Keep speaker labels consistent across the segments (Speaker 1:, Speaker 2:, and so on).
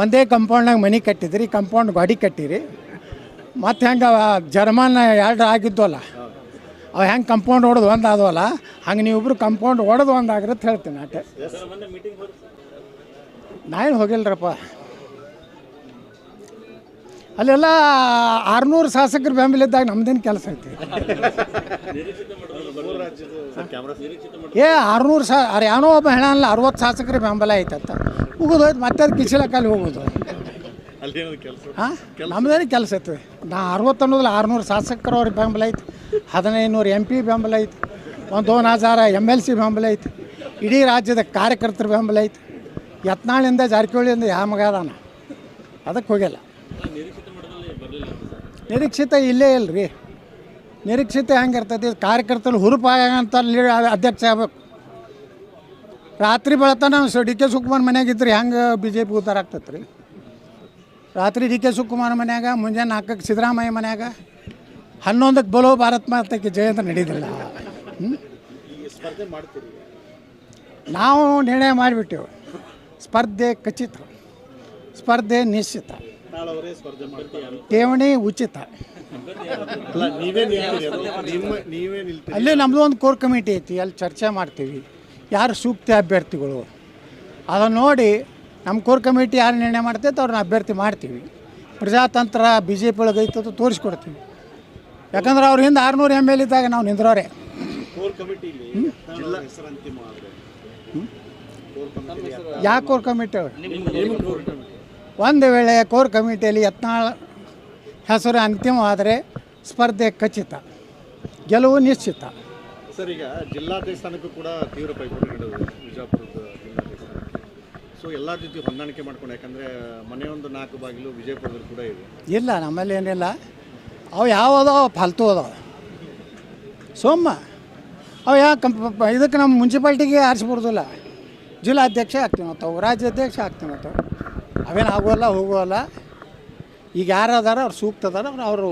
Speaker 1: ಒಂದೇ ಕಂಪೌಂಡ್ನಾಗ ಮನೆ ಕಟ್ಟಿದ್ರಿ ಕಂಪೌಂಡ್ ಗಾಡಿ ಕಟ್ಟಿರಿ. ಮತ್ತು ಹೆಂಗೆ ಜರ್ಮನ್ ಎರಡು ಆಗಿದ್ವಲ್ಲ ಅವು ಹೆಂಗೆ ಕಂಪೌಂಡ್ ಹೊಡೆದು ಒಂದು ಆದವಲ್ಲ ಹಂಗೆ ನೀವಿಬ್ರು ಕಂಪೌಂಡ್ ಹೊಡೆದು ಒಂದು ಆಗಿರತ್ತೆ ಹೇಳ್ತೀನಿ ಅಟ್ಟೆ ನಾನು ಹೋಗಿಲ್ರಪ್ಪ. ಅಲ್ಲೆಲ್ಲ ಆರುನೂರು ಶಾಸಕರು ಬೆಂಬಲ ಇದ್ದಾಗ ನಮ್ದೇನು ಕೆಲಸ ಐತಿ? ಏ ಆರುನೂರು ಸಾ ಅವ್ರು ಯಾವನೋ ಒಬ್ಬ ಹೇಳ ಅರವತ್ತು ಶಾಸಕರ ಬೆಂಬಲ ಐತಂತ. ಮುಗಿದು ಹೋಯ್ತು ಮತ್ತೆ ಅದು ಕಿಸಿಲಕ್ಕಲ್ಲಿ ಹೋಗೋದು ಹಾಂ ನಮ್ದೇನು ಕೆಲಸ ಐತೆ ನಾ ಅರವತ್ತು ಅನ್ನೋದಿಲ್ಲ ಆರುನೂರು ಶಾಸಕರು ಅವ್ರಿಗೆ ಬೆಂಬಲ ಐತೆ ಹದಿನೈದು ನೂರು ಎಂ ಪಿ ಬೆಂಬಲ ಐತೆ ಒಂದು ದೋನ್ ಹಜಾರ ಎಂ ಎಲ್ ಸಿ ಬೆಂಬಲ ಐತೆ ಇಡೀ ರಾಜ್ಯದ ಕಾರ್ಯಕರ್ತರ ಬೆಂಬಲ ಐತೆ. ಯತ್ನಾಳಿಂದ ಜಾರಕಿಹೊಳಿಯಿಂದ ಯಾವ ಮಗ ಅದಾನ? ಅದಕ್ಕೆ ಹೋಗಿಲ್ಲ ನಿರೀಕ್ಷಿತ ಇಲ್ಲೇ ಇಲ್ರಿ. ನಿರೀಕ್ಷಿತ ಹೆಂಗಿರ್ತೈತಿ? ಕಾರ್ಯಕರ್ತರು ಹುರುಪಾಗಂತ ಅಧ್ಯಕ್ಷ ಆಗ್ಬೇಕು. ರಾತ್ರಿ ಬೆಳತನ ಡಿ ಕೆ ಶಿವಕುಮಾರ್ ಮನ್ಯಾಗ ಇದ್ರಿ ಹೆಂಗೆ ಬಿ ಜೆ ಪಿ ಉದ್ದಾರ ಆಗ್ತೈತೆ ರೀ ರಾತ್ರಿ ಡಿ ಕೆ ಶಿವಕುಮಾರ್ ಮನ್ಯಾಗ ಮುಂಜಾನೆ ನಾಲ್ಕಕ್ಕೆ ಸಿದ್ದರಾಮಯ್ಯ ಮನ್ಯಾಗ ಹನ್ನೊಂದಕ್ಕೆ ಬಲೋ ಭಾರತ್ ಮಾತಕ್ಕೆ ಜಯಂತ ನಡೀದಿಲ್ಲ ನಾವು ನಿರ್ಣಯ ಮಾಡಿಬಿಟ್ಟೆವು. ಸ್ಪರ್ಧೆ ಖಚಿತ ಸ್ಪರ್ಧೆ ನಿಶ್ಚಿತ. ಠೇವಣಿ ಉಚಿತ.
Speaker 2: ಅಲ್ಲಿ
Speaker 1: ನಮ್ಮದು ಒಂದು ಕೋರ್ ಕಮಿಟಿ ಐತಿ ಅಲ್ಲಿ ಚರ್ಚೆ ಮಾಡ್ತೀವಿ. ಯಾರು ಸೂಕ್ತ ಅಭ್ಯರ್ಥಿಗಳು? ಅದನ್ನು ನೋಡಿ ನಮ್ಮ ಕೋರ್ ಕಮಿಟಿ ಯಾರು ನಿರ್ಣಯ ಮಾಡ್ತೈತೆ ಅವ್ರನ್ನ ಅಭ್ಯರ್ಥಿ ಮಾಡ್ತೀವಿ. ಪ್ರಜಾತಂತ್ರ ಬಿ ಜೆ ಪಿ ಒಳಗೆ ಐತದು ತೋರಿಸ್ಕೊಡ್ತೀವಿ. ಯಾಕಂದ್ರೆ ಅವ್ರ ಹಿಂದೆ ಆರುನೂರು ಎಂ ಎಲ್ ಇದ್ದಾಗ ನಾವು
Speaker 2: ಆದ್ರೆ
Speaker 1: ಯಾಕೆ ಕೋರ್ ಕಮಿಟಿ. ಒಂದು ವೇಳೆ ಕೋರ್ ಕಮಿಟಿಯಲ್ಲಿ ಯತ್ನಾಳ್ ಹೆಸರು ಅಂತಿಮವಾದರೆ ಸ್ಪರ್ಧೆ ಖಚಿತ. ಗೆಲುವು ನಿಶ್ಚಿತ.
Speaker 2: ಸರ್, ಈಗ ಜಿಲ್ಲಾ ದೇವಸ್ಥಾನಕ್ಕೂ ಕೂಡ ತೀವ್ರ ಪೈಪೋಟಿ ನಡೆದು ವಿಜಯಪುರದ ದೇವಸ್ಥಾನಕ್ಕೆ. ಸೊ ಎಲ್ಲ ರೀತಿ ಹೊಂದಾಣಿಕೆ ಮಾಡ್ಕೊಂಡು, ಯಾಕಂದ್ರೆ ಮನೆಯೊಂದು ನಾಲ್ಕು ಬಾಗಿಲು ವಿಜಯಪುರದಲ್ಲಿ ಕೂಡ ಇದೆ.
Speaker 1: ಇಲ್ಲ, ನಮ್ಮಲ್ಲಿ ಏನಿಲ್ಲ. ಅವು ಯಾವ ಅದಾವ ಫಾಲ್ತು ಅದಾವ. ಸೋಮ, ಅವು ಯಾವ ಕಂಪ್ ಇದಕ್ಕೆ ನಮ್ಮ ಮುನ್ಸಿಪಾಲ್ಟಿಗೆ ಆರಿಸ್ಬಾರ್ದಿಲ್ಲ. ಜಿಲ್ಲಾಧ್ಯಕ್ಷ ಆಗ್ತೀವಿ ನಾವು ತಾವು ರಾಜ್ಯಾಧ್ಯಕ್ಷ ಆಗ್ತೀವಿ ತಾವು. ಅವೇನು ಆಗೋಲ್ಲ, ಹೋಗೋಲ್ಲ. ಈಗ ಯಾರು ಅದಾರ ಅವ್ರು ಸೂಕ್ತ ಅದಾರ ಅವ್ರು ಅವರು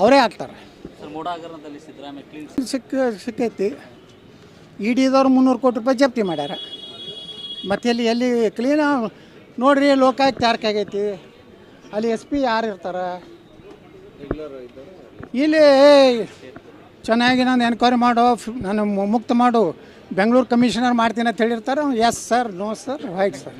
Speaker 1: ಅವರೇ ಆಗ್ತಾರೆ. ಸಿಕ್ಕ ಸಿಕ್ಕೈತಿ. ಇಡಿದವ್ರು ಮುನ್ನೂರು ಕೋಟಿ ರೂಪಾಯಿ ಜಪ್ತಿ ಮಾಡ್ಯಾರ. ಮತ್ತೆ ಎಲ್ಲಿ ಎಲ್ಲಿ ಕ್ಲೀನ್ ನೋಡ್ರಿ, ಲೋಕಾಯುಕ್ತ ಯಾರ್ಕಾಗೈತಿ ಅಲ್ಲಿ ಎಸ್ ಪಿ ಯಾರು ಇರ್ತಾರೆ? ಇಲ್ಲಿ ಚೆನ್ನಾಗಿ ನಾನು ಎನ್ಕ್ವೈರಿ ಮಾಡೋ ನಾನು ಮುಕ್ತ ಮಾಡು. ಬೆಂಗಳೂರು ಕಮಿಷನರ್ ಮಾಡ್ತೀನಿ ಅಂತ ಹೇಳಿರ್ತಾರೆ. Yes sir no sir wait sir